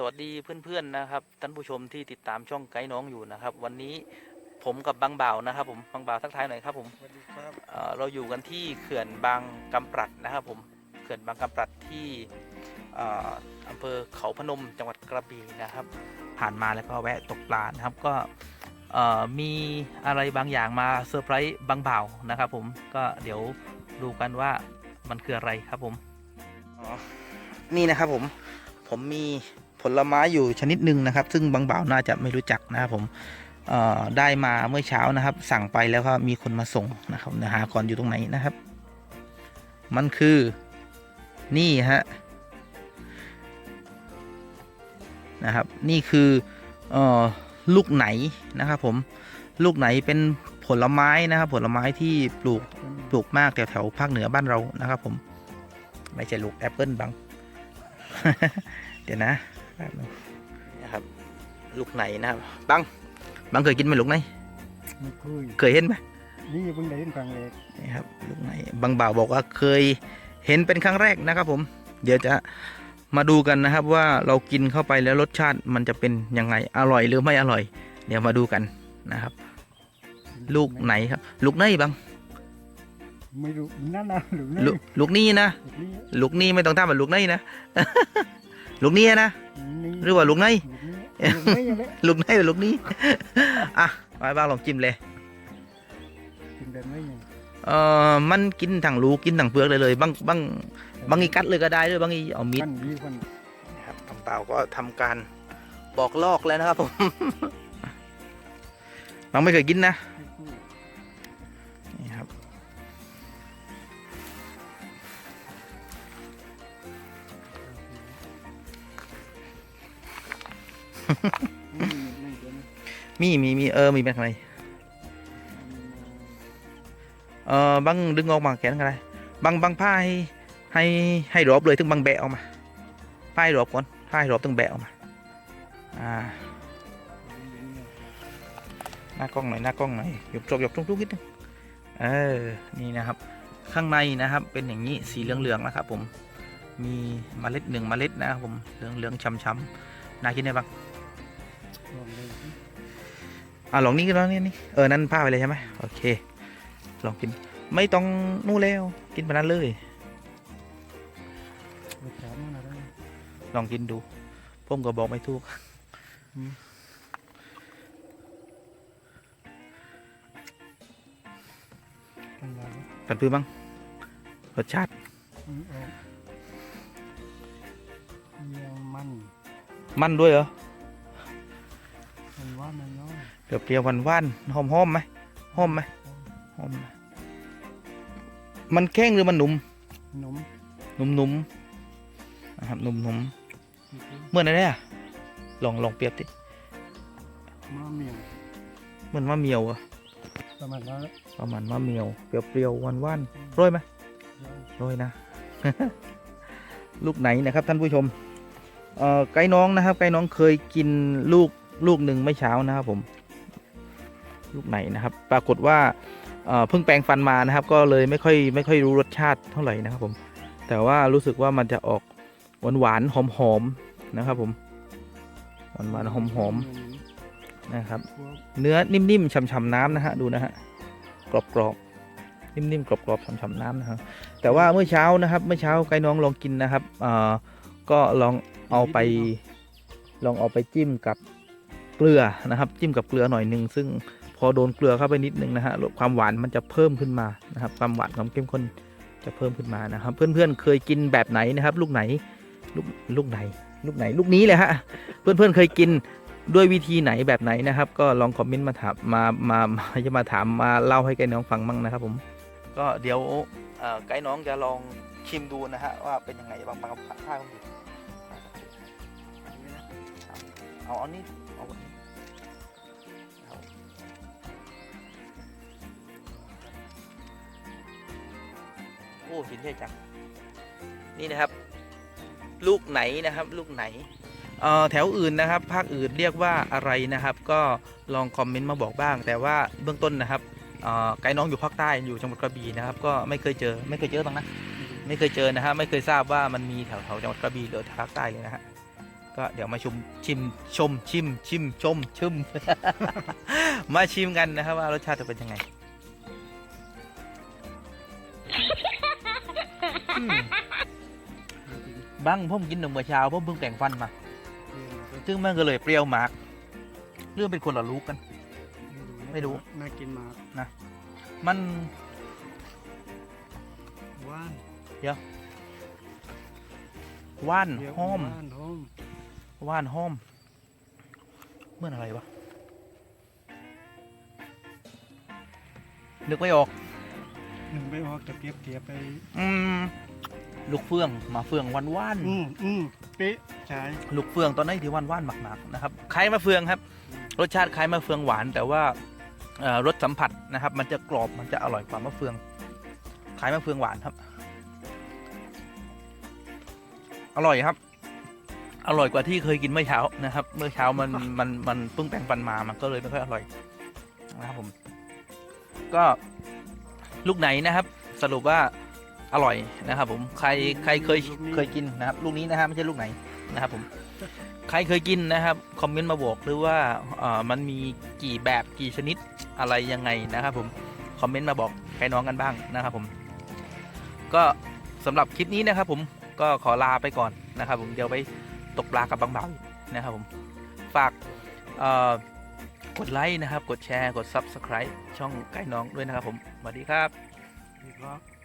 สวัสดีเพื่อนๆนะครับท่านผู้ชมที่ติดตามช่องไกด์น้องอยู่นะครับ วันนี้ผมกับบางบ่าวนะครับ ผมบางบ่าวทักทายหน่อยครับผมสวัสดีครับเอ่อเราอยู่กันที่เขื่อนบางกำปรัดนะครับ ผมเขื่อนบางกำปรัดที่เอ่ออำเภอเขาพนมจังหวัดกระบี่นะครับ ผ่านมาแล้วก็แวะตกปลานะครับก็เอ่อมีอะไรบางอย่างมาเซอร์ไพรส์บางบ่าวนะครับผมก็เดี๋ยวดูกันว่ามันคืออะไรครับผมอ๋อนี่นะครับผม ผมมีผลไม้อยู่ชนิดหนึ่งนะครับ ซึ่งบางบ่าวน่าจะไม่รู้จักนะครับผมได้มาเมื่อเช้านะครับ สั่งไปแล้วก็มีคนมาส่งนะครับเดี๋ยวหาก่อนอยู่ตรงไหนนะครับ มันคือนี่ฮะนะครับ นี่คืออลูกไหนนะครับผมลูกไหนเป็นผลไม้นะครับ ผลไม้ที่ปลูกปลูกมากแถวแถวภาคเหนือบ้านเรานะครับ ผมไม่ใช่ลูกแอปเปิลบัง เดี๋ยวนะแป๊บนึงนะครับ ลูกไหนนะครับบังบังเคยกินไหมลูกไหนไม่เคยเคยเห็นไหมนี่เพิ่งได้ยินครั้งแรกนี่ครับลูกไหนบางบ่าวบอกว่าเคยเห็นเป็นครั้งแรกนะครับ ผม เดี๋ยวจะมาดูกันนะครับว่าเรากินเข้าไปแล้วรสชาติมันจะเป็นยังไงอร่อยหรือไม่อร่อย เดี๋ยวมาดูกันนะครับ ลูกไหนครับ ลูกไหนบาง ไม่รู้นั่นนะหรือนั่นลูกลูกนี้นะ นี่ลูกนี้ไม่ต้องทำแบบลูกไหนนะ ลูกนี้นะ นี่หรือว่าลูกไหนลูกนี่ลูกนี่แหละลูกไหนหรือลูกนี้ อะไปบ้างลองจิ้มเลย กินแบบไม่ยังเอ่อมันกินทั้งลูกกินทั้งเปลือกเลยเลยบางบางบางอีกัดเลยก็ได้ด้วยบางอีเอามีดฟันดีฟันนะครับทางเปล่าก็ทำการบอกลอกแล้วนะครับผมบางไม่เคยกินนะ มีมีมีเออมีเป็นอะไรเออบางดึงออกมาแขนอะไรบางบางผ้าให้ให้ให้รอบเลยถึงบางแบะออกมาผ้าให้รอบก่อนผ้าให้รอบถึงแบะออกมาอ่าหน้ากล้องหน่อยหน้ากล้องหน่อยหยกจบยกตรงๆนิดนึงเออนี่นะครับ ข้างในนะครับเป็นอย่างนี้สีเหลืองๆนะครับผมมีเมล็ดหนึ่งเมล็ดนะครับผมเหลืองๆช้ำๆน่ากินได้บ้าง องเลยอะลองนี่ก็แล้วนี่นี่เออนั่นผ้าไปเลยใช่ไหมโอเค ลองกิน ไม่ต้องนู่นแล้วกินไปนั้นเลย ลองกินดูผมก็บอกไม่ถูกมันอะไรกันพื้นบ้างรสชาติมัน มันด้วยเหรอ เปรี้ยวๆหวานๆหอมๆไหมหอมไหมหอมไหมมันแข็งหรือมันหนุ่มนมนุ่มๆนะครับนุ่มๆเหมือนอะไรอะลองลองเปรียบดิมะเมียวเหมือนมะเมียวอะประมาณนั้นแหละประมาณมะเมียวเปรี้ยวๆหวานๆโรยไหมโรยนะลูกไหนนะครับท่านผู้ชมเอ่อไก่น้องนะครับไก่น้องเคยกินลูกลูกหนึ่งไม่เช้านะครับผม ลูกไหนนะครับ ปรากฏว่าเอ่อเพิ่งแปรงฟันมานะครับ ก็เลยไม่ค่อยไม่ค่อยรู้รสชาติเท่าไหร่นะครับผม แต่ว่ารู้สึกว่ามันจะออกหวานหวานๆหอมหอมๆนะครับผมหวานหวานๆหอมหอมๆนะครับ เนื้อนิ่มๆฉ่ำๆน้ำนะฮะดูนะฮะกรอบๆนิ่มๆกรอบๆฉ่ำๆน้ำนะครับ แต่ว่าเมื่อเช้านะครับ เมื่อเช้าไก่น้องลองกินนะครับเอ่อก็ลองเอาไปลองเอาไปจิ้มกับเกลือนะครับ จิ้มกับเกลือหน่อยหนึ่งซึ่ง พอโดนเกลือเข้าไปนิดนึงนะฮะความหวานมันจะเพิ่มขึ้นมานะครับ ความหวานความเข้มข้นจะเพิ่มขึ้นมานะครับ เพื่อนๆเคยกินแบบไหนนะครับ ลูกไหนลูกลูกไหน ลูกไหนลูกนี้เลยฮะเพื่อนๆเคยกินด้วยวิธีไหนแบบไหนนะครับ ก็ลองคอมเมนต์มาถามมามามาจะมาถามมาเล่าให้ไก่น้องฟังมั่งนะครับผมก็เดี๋ยวไกด์น้องจะลองชิมดูนะฮะว่าเป็นยังไงบางบางผ้าผ้ามันอยู่เอาเอานี่เอาอันนี้ โอ้หินใหญ่จังนี่นะครับ ลูกไหนนะครับ ลูกไหนเอ่อแถวอื่นนะครับ ภาคอื่นเรียกว่าอะไรนะครับ ก็ลองคอมเมนต์มาบอกบ้าง แต่ว่าเบื้องต้นนะครับเอ่อไกด์น้องอยู่ภาคใต้อยู่จังหวัดกระบี่นะครับ ก็ไม่เคยเจอ ไม่เคยเจอบ้างนะไม่เคยเจอนะฮะไม่เคยทราบว่ามันมีแถวแถวจังหวัดกระบี่หรือภาคใต้เลยนะฮะก็เดี๋ยวมาชุมชิมชมชิมชิมชมชิมมาชิมกันนะครับว่ารสชาติจะเป็นยังไง บังผมกินหนึ่งเมื่อเช้าผมเพิ่งแต่งฟันมา ซึ่งมันก็เลยเปรี้ยวมาก เรื่องเป็นคนละลูกกัน ไม่รู้ น่ากินมากมันว่านว่านเรียกหอมว่านหอมว่านหอมเหมื่อนอะไรวะนึกไม่ออก หนึ่งไม่ออกจะเปรียบเทียบไป อืมลูกเฟืองมาเฟืองวันว่านอืมอืมเป๊ะใช่ลูกเฟืองตอนนี้ที่ว่านว่านหมักๆนะครับคล้ายมะเฟืองครับ รสชาติคล้ายมะเฟืองหวาน แต่ว่าเอ่อรสสัมผัสนะครับ มันจะกรอบมันจะอร่อยกว่ามะเฟืองคล้ายมะเฟืองหวานครับ อร่อยครับ อร่อยกว่าที่เคยกินเมื่อเช้านะครับ เมื่อเช้ามันมันมันเพิ่งแปลงฟันมามันก็เลยไม่ค่อยอร่อยนะครับผม ก็ ลูกไหนนะครับ สรุปว่าอร่อยนะครับ ผมใครใครเคยเคยกินนะครับ ลูกนี้นะฮะไม่ใช่ลูกไหนนะครับ ผมใครเคยกินนะครับคอมเมนต์มาบอกหรือว่าเอ่อมันมีกี่แบบกี่ชนิดอะไรยังไงนะครับ ผมคอมเมนต์มาบอกใครน้องกันบ้างนะครับ ผม ก็สำหรับคลิปนี้นะครับ ผมก็ขอลาไปก่อนนะครับ ผมเดี๋ยวไปตกปลากับบางเบานะครับ ผมฝากเอ่อ กดไลค์นะครับ กดแชร์ กด Subscribe ช่องใกล้น้องด้วยนะครับผมสวัสดีครับสวัสดีครับ